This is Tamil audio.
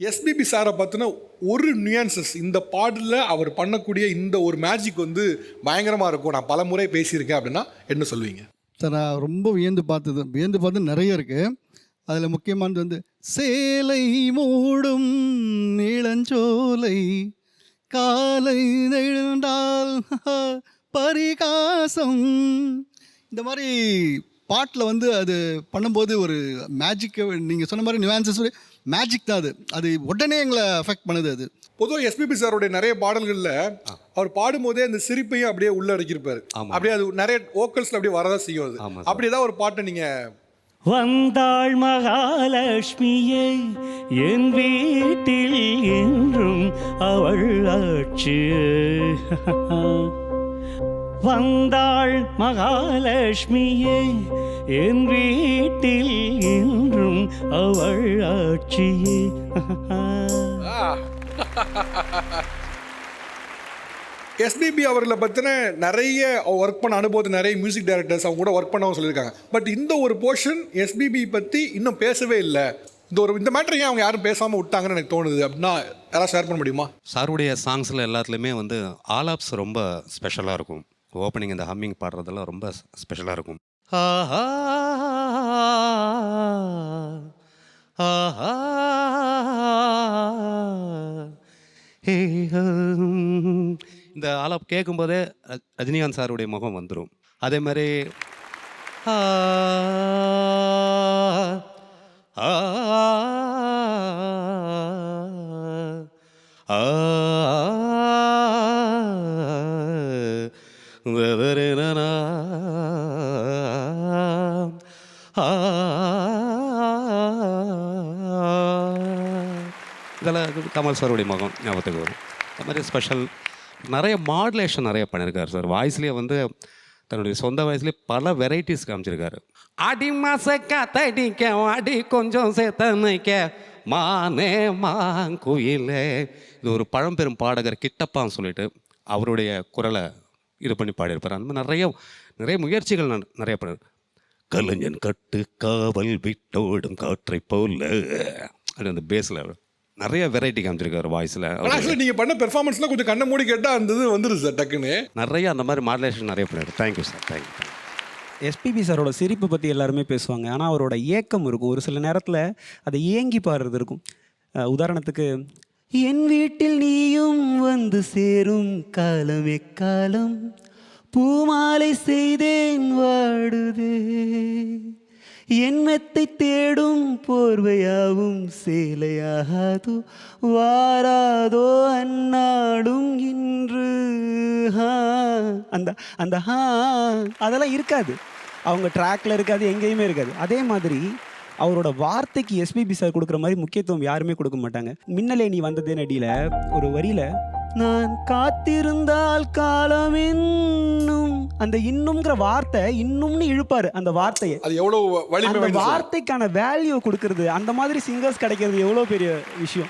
எஸ்பிபி சாரை பார்த்தோன்னா ஒரு நியூயான்சஸ் இந்த பாடலில் அவர் பண்ணக்கூடிய இந்த ஒரு மேஜிக் வந்து பயங்கரமாக இருக்கும். நான் பல முறை பேசியிருக்கேன் அப்படின்னா என்ன சொல்லுவீங்க? சார் நான் ரொம்ப வியந்து பார்த்தது. வியந்து பார்த்து நிறைய இருக்குது அதில் முக்கியமானது வந்து சேலை மூடும் நீளஞ்சோலை காலை நெழுந்தால் பரிகாசம். இந்த மாதிரி பாட்டில் வந்து அது பண்ணும்போது ஒரு மேஜிக் நீங்கள் சொன்ன மாதிரி நியூஆன்சஸ் மேஜிக் தான் அது. அது உடனே எங்களை அஃபெக்ட் பண்ணுது அது. பொதுவாக எஸ்பிபி சாருடைய நிறைய பாடல்களில் அவர் பாடும்போதே அந்த சிரிப்பையும் அப்படியே உள்ள அடக்கியிருப்பாரு. ஆமா. அப்படியே அது நிறைய ஓக்கல்ஸில் அப்படியே வரதான் செய்யும் அது. அப்படி ஏதாவது ஒரு பாட்டை நீங்கள் வந்தாள் மகாலட்சுமியே என் வீட்டில் என்றும் அவள் ஆட்சி வந்தாள் மகாலட்சுமியே என் வீட்டில் என்றும் அவள் ஆட்சியே. எஸ்பிபி அவர்களை பற்றின நிறைய ஒர்க் பண்ண அனுபவத்தை நிறைய மியூசிக் டைரக்டர்ஸ் அவங்க கூட ஒர்க் பண்ணவும் சொல்லியிருக்காங்க. பட் இந்த ஒரு போர்ஷன் எஸ்பிபி பற்றி இன்னும் பேசவே இல்லை. இந்த ஒரு இந்த மேட்டர் ஏன் அவங்க யாரும் பேசாமல் விட்டாங்கன்னு எனக்கு தோணுது. அப்படின்னா யாராவது ஷேர் பண்ண முடியுமா? சாருடைய சாங்ஸில் எல்லாத்துலேயுமே வந்து ஆலாப்ஸ் ரொம்ப ஸ்பெஷலாக இருக்கும். ஓப்பனிங் இந்த ஹம்மிங் பாடுறதெல்லாம் ரொம்ப ஸ்பெஷலாக இருக்கும். ஆஹா, ஆஹா, ஹே, இந்த ஆலாப் கேட்கும்போதே ரஜினிகாந்த் சாருடைய முகம் வந்துடும் அதே மாதிரி ஆ, ஆ, இதெல்லாம் கமல் சாருடைய முகம் ஞாபகத்துக்கு வரும். அது மாதிரி ஸ்பெஷல் நிறைய மாடுலேஷன் நிறைய பண்ணியிருக்காரு சார். வாய்ஸ்லேயே வந்து தன்னுடைய சொந்த வாய்ஸ்லேயே பல வெரைட்டிஸ் காமிச்சிருக்காரு. அடி மாச காத்தடிக்க அடி கொஞ்சம் சேர்த்தனைக்க மானே மாங்குயிலே இது ஒரு பழம்பெரும் பாடகர் கிட்டப்பான்னு சொல்லிட்டு அவருடைய குரலை இது பண்ணி பாடியிருப்பார். அந்த மாதிரி நிறைய நிறைய முயற்சிகள் நான் நிறைய பண்ணுறேன் கலைஞன் கட்டு காவல் விட்டோடும் காற்றை போல. அந்த பேஸில் நிறைய வெரைட்டி காமிச்சிருக்காரு வாய்ஸில் ஆக்சுவலி நீங்கள் பண்ண பெர்ஃபார்மன்ஸ்லாம் கொஞ்சம் கண்ணை மூடி கேட்டால் அந்த இது வந்துருது சார் டக்குன்னு. நிறைய அந்த மாதிரி மாடுலேஷன் நிறைய பண்ணிருக்கு தேங்க்யூ சார் தேங்க்யூ எஸ்பிபி சாரோட சிரிப்பு பற்றி எல்லாருமே பேசுவாங்க. ஆனால் அவரோட ஏக்கம் இருக்கும். ஒரு சில நேரத்தில் அதை ஏங்கி பாடுறது இருக்கும். உதாரணத்துக்கு என் வீட்டில் நீயும் வந்து சேரும் காலம் எக்காலம் பூமாலை செய்தேன் வாடுதே. என் தேடும் போர்வையாவும் சேலையாகாதோ. வாராதோ அந்நாடும் இன்று. ஹா. அந்த அந்த ஹா. அதெல்லாம் இருக்காது. அவங்க ட்ராக்ல இருக்காது எங்கேயுமே இருக்காது. அதே மாதிரி அவரோட வார்த்தைக்கு எஸ்பிபி சார் கொடுக்குற மாதிரி முக்கியத்துவம் யாருமே கொடுக்க மாட்டாங்க. மின்னலே நீ வந்ததே நடியில ஒரு வரியில் நான் காத்திருந்தால் காலம் இன்னும். அந்த இன்னும்ங்கிற வார்த்தை இன்னும்னு இழுப்பாரு அந்த வார்த்தையை. அது எவ்வளோ வலிமை அந்த. வார்த்தைக்கான வேல்யூ கொடுக்கறது அந்த மாதிரி சிங்கர்ஸ் கிடைக்கிறது எவ்வளோ பெரிய விஷயம்.